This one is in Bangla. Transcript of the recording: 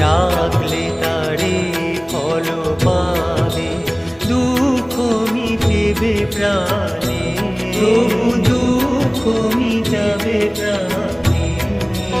ডাকলে তারে ফল পাবে দুঃখ মিটেবে প্রাণে। প্রভু